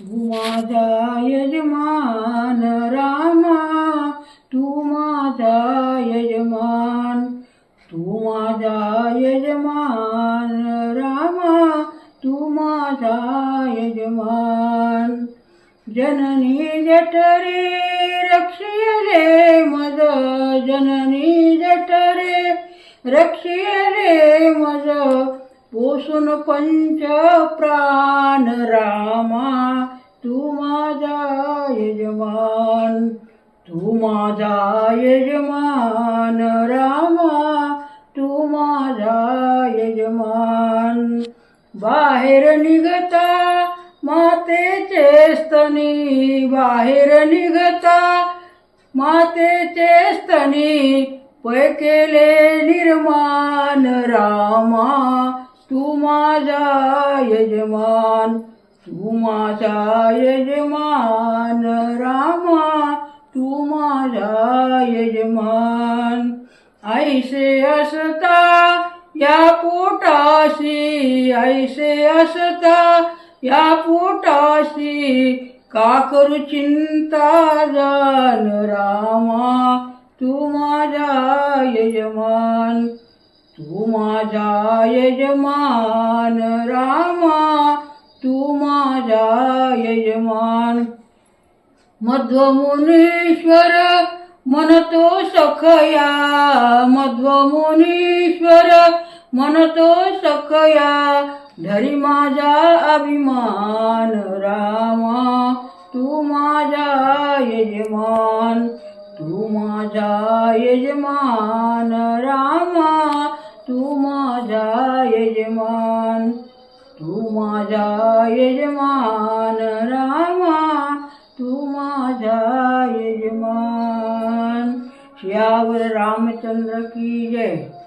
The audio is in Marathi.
माझा यजमान रामा यजमान तू यजमान माझा यजमान जननी जठरे रक्षियले मज जननी जठरे रक्षियले मज पोषण पंच प्राण रामा तू माझा यजमान तू माझा यजमान रामा तू माझा यजमान. बाहेर निघता मातेचे स्तनी बाहेर निघता मातेचे स्तनी पै केले निर्माण रामा तू माझा यजमान तू माझा यजमान रामा तू माझा यजमान. ऐसे असता या पोटाशी ऐसे असता या पोटाशी का करू चिंता जान रामा तू माझा यजमान. तू माझा यजमान रामा तू माझा यजमान. मध्वमुनीश्वर मनतो सखया. मध्वमुनीश्वर मनतो सखया. धरी माझा अभिमान रामा तू माझा यजमान. तू माझा यजमान राम. यजमान तू माझा यजमान रामा तू माझा यजमान. श्यावर रामचंद्र की जय.